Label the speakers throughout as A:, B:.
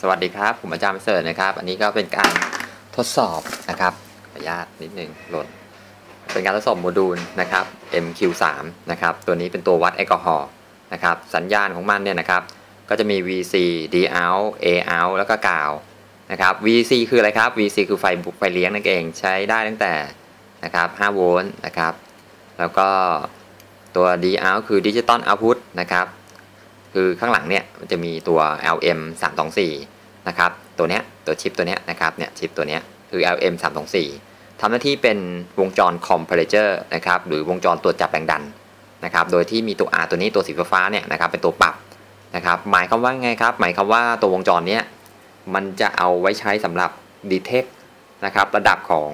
A: สวัสดีครับ ผมอาจารย์เสริฐนะครับ อันนี้ก็เป็นการทดสอบนะครับขออนุญาตนิดนึงหล่น เป็นการทดสอบโมดูลนะครับ MQ3 นะครับ ตัวนี้เป็นตัววัดแอลกอฮอล์นะครับ สัญญาณของมันเนี่ยนะครับ ก็จะมี VC D out A out แล้วก็กาวนะครับ VC คืออะไรครับ VC คือไฟไฟเลี้ยงนั่นเอง ใช้ได้ตั้งแต่นะครับ5โวลต์นะครับ แล้วก็ตัว D out คือ Digital Output นะครับ คือข้างหลังเนี่ยมันจะมีตัว LM 324นะครับตัวเนี้ยตัวชิปตัวเนี้ยนะครับเนี่ยชิปตัวเนี้ยคือ LM 324ทำหน้าที่เป็นวงจร comparator นะครับหรือวงจรตรวจจับแรงดันนะครับโดยที่มีตัว R ตัวนี้ตัวสีฟ้าเนี่ยนะครับเป็นตัวปรับนะครับหมายความว่าไงครับ หมายความว่าตัววงจรเนี้ยมันจะเอาไว้ใช้สำหรับ detect นะครับระดับของ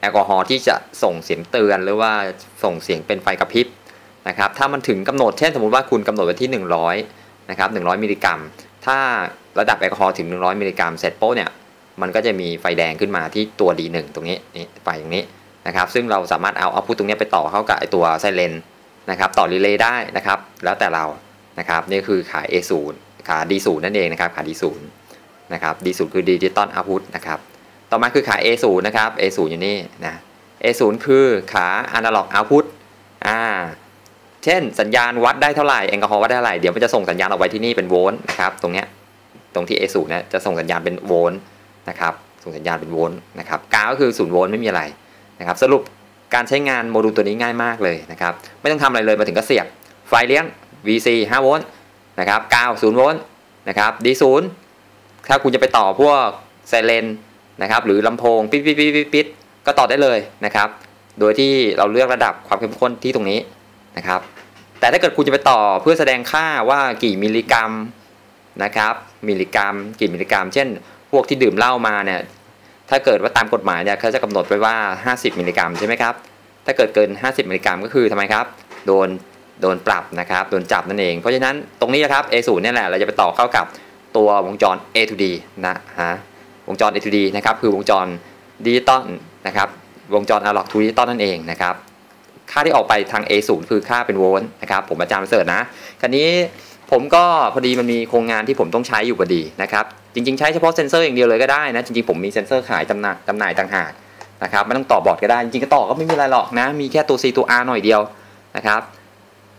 A: แอลกอฮอล์ที่จะส่งเสียงเตือนหรือว่าส่งเสียงเป็นไฟกระพริบ นะครับถ้ามันถึงกำหนดเช่นสมมุติว่าคุณกำหนดไว้ที่ 100นะครับ100 มิลลิกรัม ถ้าระดับแอลกอฮอล์ถึง 100 มิลลิกรัมเสร็จโป๊เนี่ยมันก็จะมีไฟแดงขึ้นมาที่ตัว D1 ตรงนี้นี่ไฟตรงนี้นะครับซึ่งเราสามารถเอาเอาพุตตรงนี้ไปต่อเข้ากับไอตัวไซเรนนะครับต่อรีเลย์ได้นะครับแล้วแต่เรานะครับนี่คือขา A0 ขา D0 นั่นเองนะครับขา D0 นะครับ D0 คือ Digital Output นะครับต่อมาคือขา A0 นะครับ A0 อยู่นี่นะ A0 คือขา Analog Output อ่า เช่น สัญญาณวัดได้เท่าไหร่แอลกอฮอล์วัดได้เท่าไหร่เดี๋ยวมันจะส่งสัญญาณออกไปที่นี่เป็นโวลต์นะครับตรงเนี้ยตรงที่ A0 เนี่ยจะส่งสัญญาณเป็นโวลต์นะครับส่งสัญญาณเป็นโวลต์นะครับกาก็คือศูนย์โวลต์ไม่มีอะไรนะครับสรุปการใช้งานโมดูลตัวนี้ง่ายมากเลยนะครับไม่ต้องทำอะไรเลยมาถึงก็เสียบไฟเลี้ยง VC 5โวลต์นะครับกาว0โวลต์นะครับ D0 ถ้าคุณจะไปต่อพวกไซเรนนะครับหรือลำโพงปิดปิดปิดปิดก็ต่อได้เลยนะครับ โดยที่เราเลือกระดับความเข้มข้นที่ตรงนี้ นะครับ แต่ถ้าเกิดคุณจะไปต่อเพื่อแสดงค่าว่ากี่มิลลิกรัมนะครับมิลลิกรัม กี่มิลลิกรัม เช่น พวกที่ดื่มเหล้ามาเนี่ยถ้าเกิดว่าตามกฎหมายเนี่ยเขาจะกำหนดไว้ว่า 50 มิลลิกรัมใช่ไหมครับถ้าเกิดเกิน 50 มิลลิกรัมก็คือทำไมครับ โดนโดนปรับนะครับโดนจับนั่นเอง เพราะฉะนั้นตรงนี้นะครับ A0 เนี่ยแหละเราจะไปต่อเข้ากับตัววงจร A to D นะฮะวงจร A to D นะครับคือวงจรดิจิตอลนะครับวงจร analog to digital นั่นเองนะครับ ค่าที่ออกไปทาง A0 คือค่าเป็นโวลต์นะครับผมอาจารย์เสิร์ชนะคราวนี้ผมก็พอดีมันมีโครงงานที่ผมต้องใช้อยู่พอดีนะครับจริงๆใช้เฉพาะเซนเซอร์อย่างเดียวเลยก็ได้นะจริงๆผมมีเซนเซอร์ขายจำหน่ายจำหน่ายต่างหากนะครับไม่ต้องต่อบอร์ดก็ได้จริงๆก็ต่อก็ไม่มีอะไรหรอกนะมีแค่ตัว C ตัว R หน่อยเดียวนะครับ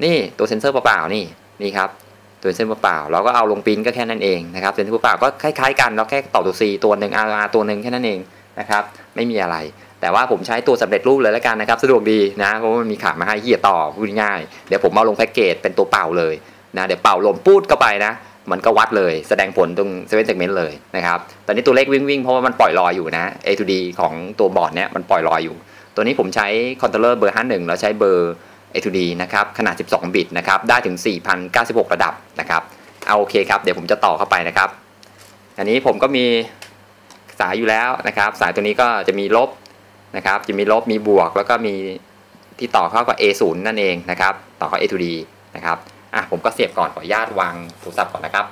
A: นี่ตัวเซนเซอร์เปล่าๆนี่นี่ครับตัวเซนเซอร์เปล่าเราก็เอาลงปิ้นก็แค่นั้นเองนะครับเซนเซอร์เปล่าก็คล้ายๆกันเราแค่ต่อตัว C ตัวหนึ่ง R ตัวหนึ่งแค่นั้นเองนะครับไม่มีอะไร แต่ว่าผมใช้ตัวสำเร็จรูปเลยแล้วกันนะครับ สะดวกดีนะ เพราะมันมีขามาให้เฮียต่อพูดง่าย เดี๋ยวผมเอาลงแพ็กเกจเป็นตัวเป่าเลยนะเดี๋ยวเป่าลมปูดเข้าไปนะ มันก็วัดเลยแสดงผลตรงเซเว่นเซกเมนต์เลยนะครับ ตอนนี้ตัวเลขวิ่งวิ่งเพราะว่ามันปล่อยลอยอยู่นะ A to D ของตัวบอร์ดเนี้ยมันปล่อยลอยอยู่ ตัวนี้ผมใช้คอนโทรลเลอร์เบอร์ 51 แล้วใช้เบอร์ A to D นะครับขนาด 12 บิตนะครับได้ถึง 4,096 ระดับนะครับเอาโอเคครับเดี๋ยวผมจะต่อเข้าไปนะครับ อันนี้ผมก็มีสายอยู่แล้วนะครับ สายตัวนี้ก็จะมีลบ นะครับ จะมีลบมีบวก แล้วก็มีที่ต่อเข้ากับ A0 นั่นเองนะครับ ต่อเข้า A to D นะครับอะผมก็เสียบก่อนขออนุญาตวางโทรศัพท์ก่อนนะครับ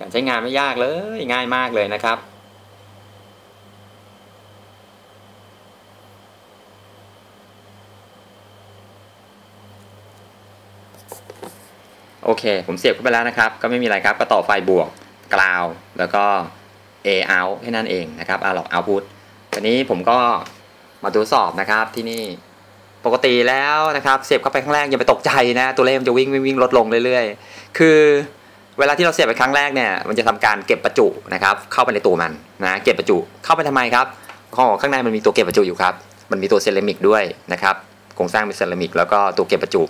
A: การใช้งานไม่ยากเลยง่ายมากเลยนะครับโอเค ผมเสียบเข้าไปแล้วนะครับ ก็ไม่มีอะไรครับ ก็ต่อไฟบวก กราว แล้วก็ A out แค่นั้นเองนะครับ analog output ทีนี้ผมก็มาตรวจสอบนะครับที่นี่ปกติแล้วนะครับเสียบเข้าไปครั้งแรกอย่าไปตกใจนะตัวเลขมันจะวิ่งวิ่งวิ่งลดลงเรื่อยๆ คือเวลาที่เราเสียบไปครั้งแรกเนี่ยมันจะทำการเก็บประจุนะครับเข้าไปในตัวมันนะเก็บประจุเข้าไปทำไมครับข้างในมันมีตัวเก็บประจุอยู่ครับมันมีตัวเซรามิกด้วยนะครับโครงสร้างเป็นเซรามิกแล้วก็ตัวเก็บประจุ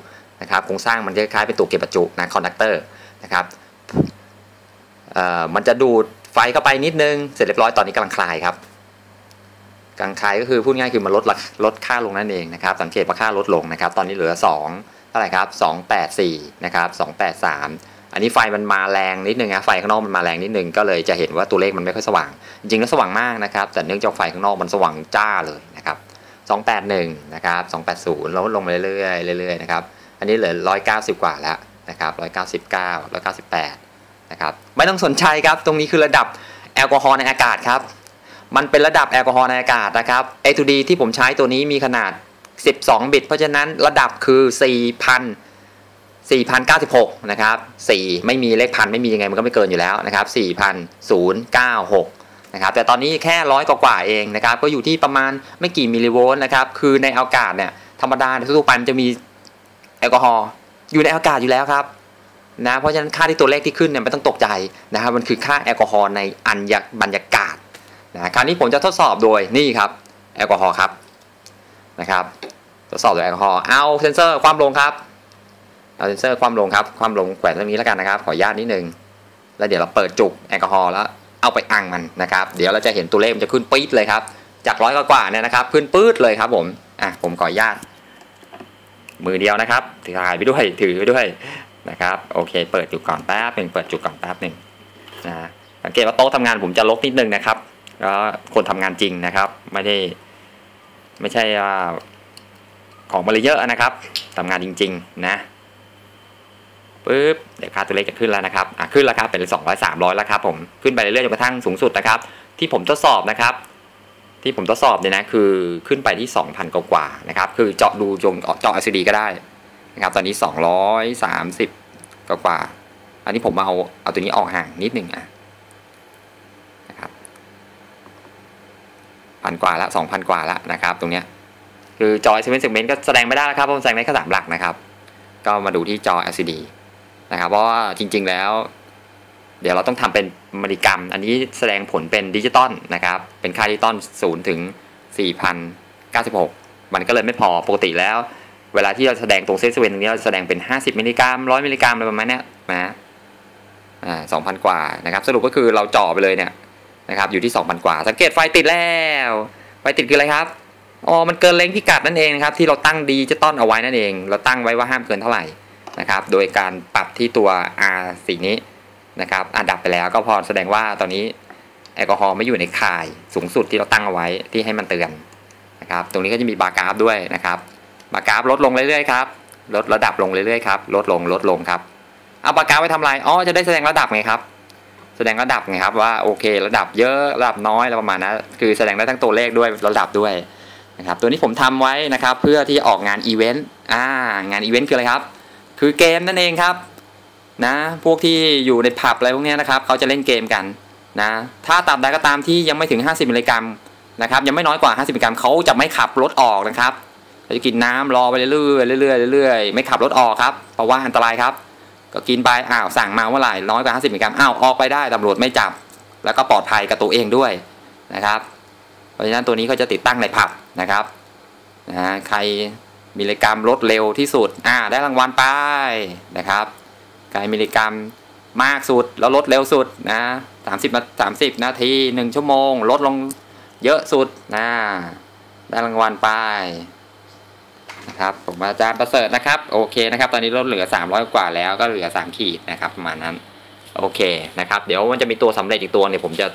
A: นะครับโครงสร้างมันคล้ายๆเป็นตัวเก็บประจุนะคอนดักเตอร์นะครับมันจะดูด ฟเข้าไปนิดนึง เสร็จเรียบร้อยตอนนี้กำลังคลายครับกำลังคลายก็คือพูดง่ายคือมันลดลดค่าลงนั่นเองนะครับ สังเกตว่าค่าลดลงนะครับ ตอนนี้เหลือ2เท่าไหร่ครับ284นะครับ283 อันนี้ไฟมันมาแรงนิดนึงนะไฟข้างนอกมันมาแรงนิดนึงก็เลยจะเห็นว่าตัวเลขมันไม่ค่อยสว่าง จริงๆแล้วสว่างมากนะครับ แต่เนื่องจากไฟข้างนอกมันสว่างจ้าเลยนะครับ281นะครับ280ลดลงมาเรื่อยๆเรื่อยๆนะครับอันนี้เหลือ 190 กว่าแล้วนะครับ199 198 นะครับไม่ต้องสนใจครับ ตรงนี้คือระดับแอลกอฮอล์ในอากาศครับ มันเป็นระดับแอลกอฮอล์ในอากาศนะครับ A to D ที่ผมใช้ตัวนี้มีขนาด 12 บิต เพราะฉะนั้นระดับคือ4,000 4,096 นะครับ 4 ไม่มีเลขพันไม่มียังไงมันก็ไม่เกินอยู่แล้วนะครับ 4,096 นะครับ แต่ตอนนี้แค่ร้อยกว่าเองนะครับ ก็อยู่ที่ประมาณไม่กี่มิลลิโวลต์นะครับ คือในอากาศเนี่ยธรรมดาทั่วไปมันจะมีแอลกอฮอล์อยู่ในอากาศอยู่แล้วครับ นะเพราะฉะนั้นค่าที่ตัวเลขที่ขึ้นเนี่ยไม่ต้องตกใจนะครับมันคือค่าแอลกอฮอล์ในอัญญบรรยากาศนะคราวนี้ผมจะทดสอบโดยนี่ครับแอลกอฮอล์ครับนะครับทดสอบโดยแอลกอฮอล์เอาเซนเซอร์ความลงครับเอาเซนเซอร์ความลงครับความลงแขวนตรงนี้แล้วกันนะครับขออนุญาตนิดนึงแล้วเดี๋ยวเราเปิดจุกแอลกอฮอล์แล้วเอาไปอังมันนะครับ เดี๋ยวเราจะเห็นตัวเลขมันจะขึ้นปี๊ดเลยครับ จากร้อยกว่าเนี่ยนะครับขึ้นปื๊ดเลยครับผมอะผมขออนุญาตมือเดียวนะครับ ถือถ่ายไปด้วยถือไปด้วย นะครับโอเค เปิดจุกก่อนแป๊บหนึ่งเปิดจุกก่อนแป๊บหนึ่งนะสังเกตว่าโต๊ะทำงานผมจะลกนิดนึงนะครับ แล้วคนทำงานจริงนะครับ ไม่ได้ ไม่ใช่ว่าของมาเลยเยอะนะครับทำงานจริง ๆ นะปึ๊บเดี๋ยวค่าตัวเลขจะขึ้นแล้วนะครับอะขึ้นแล้วครับเป็นสองร้อยสามร้อยแล้วครับผมขึ้นไปเรื่อยๆจนกระทั่งสูงสุดนะครับ ที่ผมทดสอบนะครับ ที่ผมทดสอบเนี่ยนะคือขึ้นไปที่ 2,000 กว่าๆนะครับ คือเจาะดูจงเจาะ LCD ก็ได้ นะครับตอนนี้ 230 กว่าๆอันนี้ผมเอาเอาตัวนี้ออกห่างนิดหนึ่งอะนะครับพันกว่าละ2,000 กว่าละนะครับ ตรงเนี้ยคือจอ7 segment ก็แสดงไม่ได้แล้วครับผมแสดงได้แค่สามหลักนะครับ ก็มาดูที่จอ LCD นะครับเพราะว่าจริง ๆแล้ว เดี๋ยวเราต้องทำเป็นมิลลิกรัมอันนี้แสดงผลเป็นดิจิตอลนะครับ เป็นค่าดิจิตอล0ถึง4,096 มันก็เลยไม่พอปกติแล้ว เวลาที่เราแสดงตรงเซสเวนตรงนี้เราแสดงเป็น 50มิลลิกรัม100มิลลิกรัมอะไรประมาณนี้นะอ่า2,000กว่านะครับ สรุปก็คือเราจ่อไปเลยเนี่ยนะครับอยู่ที่ 2,000 กว่า สังเกตไฟติดแล้วไฟติดคืออะไรครับอ๋อมันเกินเลงพิกัดนั่นเองครับที่เราตั้งดิจิตอลเอาไว้นั่นเอง เราตั้งไว้ว่าห้ามเกินเท่าไหร่นะครับ โดยการปรับที่ตัว R สีนี้นะครับอันดับไปแล้วก็พอแสดงว่าตอนนี้แอลกอฮอล์ไม่อยู่ในข่ายสูงสุดที่เราตั้งเอาไว้ที่ให้มันเตือนนะครับ ตรงนี้ก็จะมีบาร์กราฟด้วยนะครับ บาร์กาลดลงเรื่อยๆครับลดระดับลงเรื่อยๆครับลดลงลดลงครับเอาบาร์กาไว้ทำอะไรอ๋อจะได้แสดงระดับไงครับ แสดงระดับไงครับว่าโอเค ระดับเยอะระดับน้อยอะไรประมาณนั้นคือแสดงได้ทั้งตัวเลขด้วยระดับด้วยนะครับตัวนี้ผมทำไว้นะครับเพื่อที่จะออกงานอีเวนต์อ่างานอีเวนต์คืออะไรครับ คือเกมนั่นเองครับนะพวกที่อยู่ในผับอะไรพวกนี้นะครับเขาจะเล่นเกมกันนะถ้าตามใดก็ตามที่ยังไม่ถึง 50มิลลิกรัมนะครับยังไม่น้อยกว่า 50มิลลิกรัมเขาจะไม่ขับรถออกนะครับ เขาจะกินน้ำรอไปเรื่อยๆเรื่อยๆเรื่อยๆไม่ขับรถออกครับเพราะว่าอันตรายครับ ก็กินไปอ้าวสั่งมาเมื่อไหร่น้อยกว่า50มิลลิกรัมอ้าวออกไปได้ตำรวจไม่จับ แล้วก็ปลอดภัยกับตัวเองด้วยนะครับเพราะฉะนั้นตัวนี้เขาจะติดตั้งในผับนะครับนะใครมิลลิกรัมลดเร็วที่สุดอ่าได้รางวัลไปนะครับใครมิลลิกรัมมากสุดแล้วลดเร็วสุดนะสามสิบสามสิบนาทีหนึ่งชั่วโมง ลดลงเยอะสุดนะได้รางวัลไป นะครับผมอาจารย์ประเสริฐนะครับโอเคนะครับตอนนี้ลดเหลือ 300 กว่าแล้วก็เหลือ 3 ขีดนะครับประมาณนั้นโอเคนะครับเดี๋ยวมันจะมีตัวสำเร็จอีกตัวเนี่ยผมจะ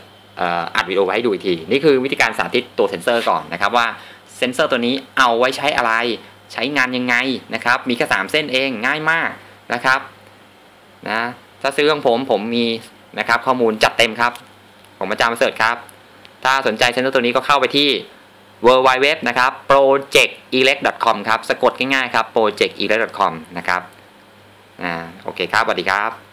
A: อัดวิดีโอไว้ให้ดูอีกที นี่คือวิธีการสาธิตตัวเซนเซอร์ก่อนนะครับว่าเซนเซอร์ตัวนี้เอาไว้ใช้อะไร ใช้งานยังไงนะครับมีแค่3เส้นเองง่ายมากนะครับนะถ้าซื้อของผมผมมีนะครับข้อมูลจัดเต็มครับผมอาจารย์ประเสริฐครับ ถ้าสนใจเซนเซอร์ตัวนี้ก็เข้าไปที่ w w w นะครับ projectelect.com ครับ สะกดง่ายๆครับ projectelect.com นะครับ อ่า โอเคครับ สวัสดีครับ